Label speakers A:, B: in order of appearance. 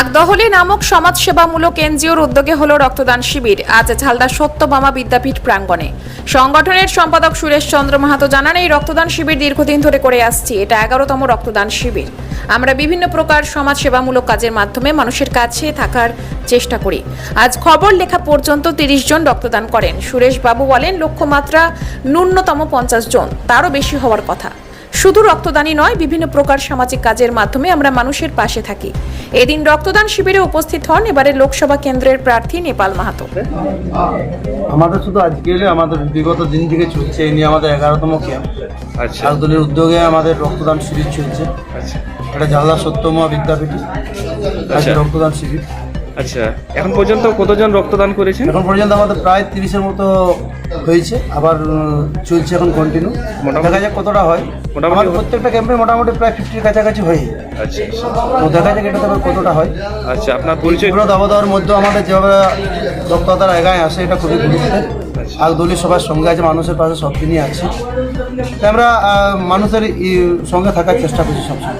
A: আগদহলি নামক সমাজসেবামূলক এনজিওর উদ্যোগে হলো রক্তদান শিবির। আজ ঝালদা সত্যভামা বিদ্যাপীঠ প্রাঙ্গণে। সংগঠনের সম্পাদক সুরেশ চন্দ্র মাহাতো জানান, এই রক্তদান শিবির দীর্ঘদিন ধরে করে আসছি। এটা এগারোতম রক্তদান শিবির। আমরা বিভিন্ন প্রকার সমাজসেবামূলক কাজের মাধ্যমে মানুষের কাছে থাকার চেষ্টা করি। আজ খবর লেখা পর্যন্ত তিরিশ জন রক্তদান করেন। সুরেশ বাবু বলেন, লক্ষ্যমাত্রা ন্যূনতম পঞ্চাশ জন। তারও বেশি হওয়ার কথা। শুধু রক্তদানই নয় বিভিন্ন প্রকার সামাজিক কাজের মাধ্যমে আমরা মানুষের পাশে থাকি। এদিন রক্তদান শিবিরে উপস্থিত হন এবারে লোকসভা কেন্দ্রের প্রার্থী নেপাল মাহাতো।
B: আমাদের শুধু আজকে এলে আমাদের বিগত দিন থেকে চলছে এই নিয়ে আমাদের এগারোতম ক্যাম্প।
C: আচ্ছা।
B: শাকদলের উদ্যোগে আমাদের রক্তদান শিবির চলছে।
C: আচ্ছা।
B: এটা জালদা সত্যমা বিদ্যাপীঠে
C: আচ্ছা।
B: রক্তদান শিবির।
C: আচ্ছা এখন পর্যন্ত কতজন রক্তদান করেছেন?
B: এখন পর্যন্ত আমাদের প্রায় তিরিশের মতো হয়েছে আবার চলছে এখন কন্টিনিউ দেখা যাক কতটা হয়।
C: মোটামুটি
B: প্রত্যেকটা ক্যাম্পে মোটামুটি প্রায় ফিফটির কাছাকাছি হয়ে
C: আচ্ছা
B: তো দেখা যাক এটাতে আবার কতটা হয়।
C: আচ্ছা আপনার পরিচয়
B: এগুলো দাবা দেওয়ার মধ্যে আমাদের যেভাবে রক্তদাতার এগায় আসে এটা খুবই গুরুত্বের আর দলীয় সবার সঙ্গে আছে মানুষের পাশে সব দিনই আছে। আমরা মানুষের সঙ্গে থাকার চেষ্টা করছি সবসময়।